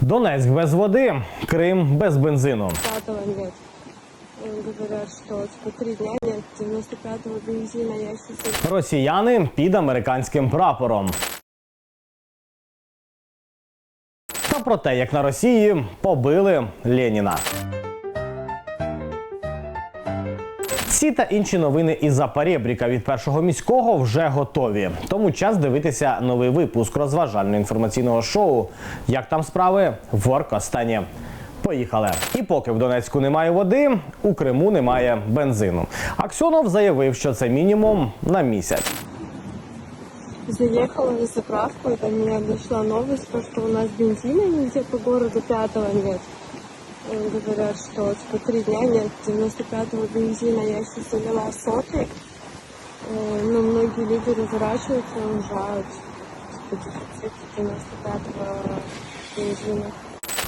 Донецьк без води, Крим без бензину. нет. Говорят, что типа три дня нет 95-го бензина. Я сейчас Росіяни під американським прапором. Та про те, як на Росії побили Леніна. Ці та інші новини із Запорєбріка від першого міського вже готові. Тому час дивитися новий випуск розважально-інформаційного шоу. Як там справи в Оркостані. Поїхали. І поки в Донецьку немає води, у Криму немає бензину. Аксьонов заявив, що це мінімум на місяць. заехала на заправку, и до меня дошла новость, что у нас бензина нигде по городу пятого нет. Э, Говорят, что типа три дня нет 95-го бензина. Я сейчас залила сотый. Э, Но многие люди разворачиваются и уезжают. Типа дефицит 95-го бензина.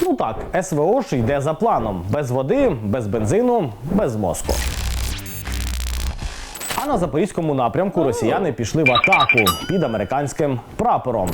Ну так, СВО ж йде за планом: без води, без бензину, без мозку. А на запорізькому напрямку росіяни пішли в атаку під американським прапором.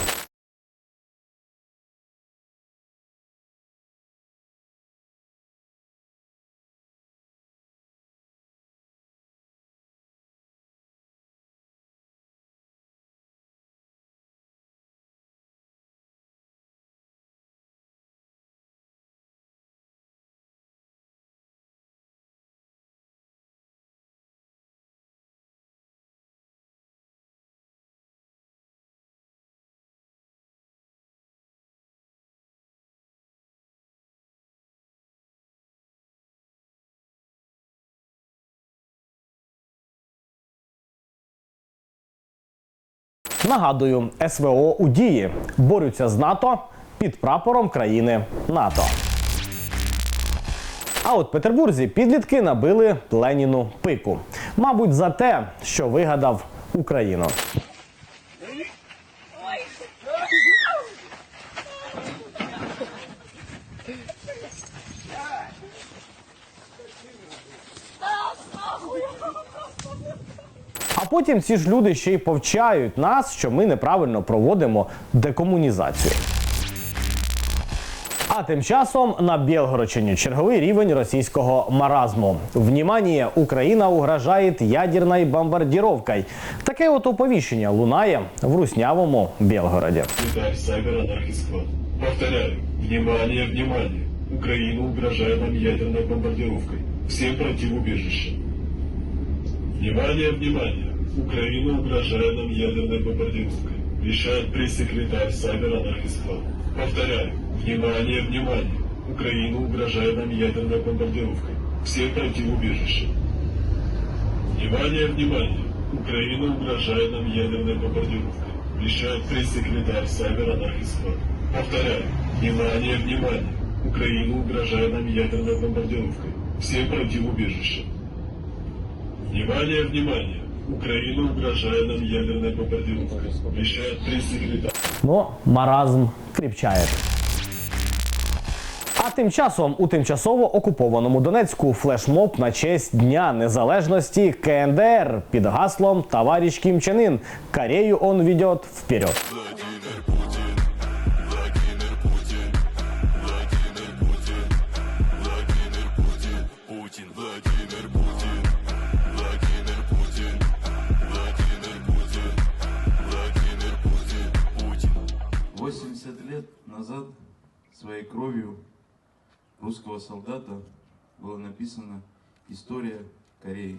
Нагадую, СВО у дії борються з НАТО під прапором країни НАТО. А от в Петербурзі підлітки набили Леніну пику. Мабуть, за те, що вигадав Україну. Потім ці ж люди ще й повчають нас, що ми неправильно проводимо декомунізацію. А тим часом на Білгородчині черговий рівень російського маразму. Внімання, Україна угрожає ядерною бомбардіровкою. Таке от оповіщення лунає в руснявому Білгороді. Повторяю, внимание, внимание. Украина угрожает нам ядерной бомбардировкой. Всем пройти в убежище. Внимание, внимание. Украина угрожает нам ядерной бомбардировкой. Решает пресс-секретарь Сайбер Анархисквад. Повторяю, внимание, внимание. Украина угрожает нам ядерной бомбардировкой. Всем пройти в убежище. Внимание, внимание! Украина угрожает нам ядерной бомбардировкой. Решает пресс-секретарь Сайбер Анархисквад. Повторяю, внимание, внимание! Украина угрожает нам ядерной бомбардировкой. Всем пройти в убежище. Внимание, внимание! Украина угрожает нам ядерной бомбардировкой. Вещает пресс-секретарь. Ну, маразм кріпчає. А тим часом у тимчасово окупованому Донецьку флешмоб на честь Дня Незалежності КНДР під гаслом «Товарищ Кім Чен Ын. Корею он ведет вперед. 80 лет назад своей кровью русского солдата была написана история Кореи.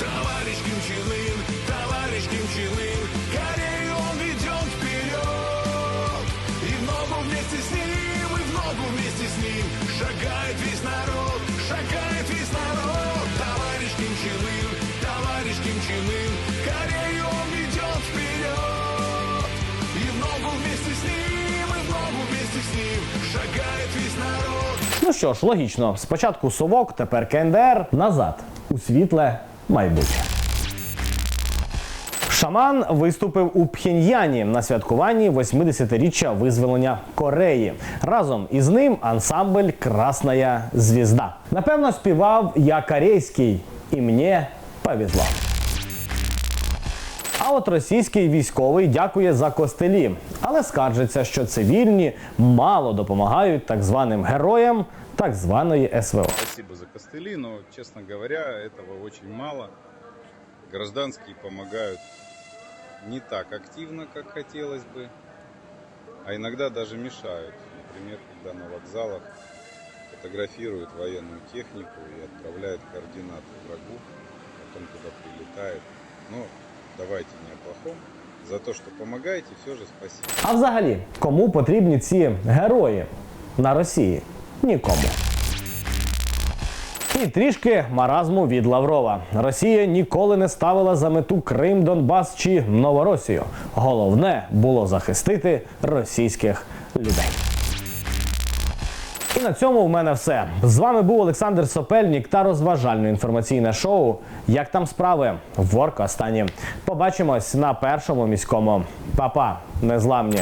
Товарищ Ким Чен Ын, товарищ Ким Чен Ын, Корею он ведет вперед. И в ногу вместе с ним, и в ногу вместе с ним шагает весь народ, Ну що ж, логічно, спочатку совок, тепер КНДР, назад у світле майбутнє. Шаман виступив у Пхеньяні на святкуванні 80-річчя визволення Кореї. Разом із ним ансамбль Красная звізда. Напевно, співав Я корейський і мені повезло. А от російський військовий дякує за костелі, але скаржиться, що цивільні мало допомагають так званим героям так званої СВО. Спасибо за костыли, но, честно говоря, этого очень мало. Гражданские помогают не так активно, как хотелось бы, а иногда даже мешают. Например, когда на вокзалах фотографируют военную технику и отправляют координаты врагу, потом туда прилетает. Но давайте не о плохом. За то, что помогаете, все же спасибо. А взагалі, кому потрібні ці герої на Росії? Нікому. І трішки маразму від Лаврова. Росія ніколи не ставила за мету Крим, Донбас чи Новоросію. Головне було захистити російських людей. І на цьому в мене все. З вами був Олександр Сопельнік та розважальне інформаційне шоу. Як там справи? В Воркостані. Побачимось на першому міському. Па-па, незламні.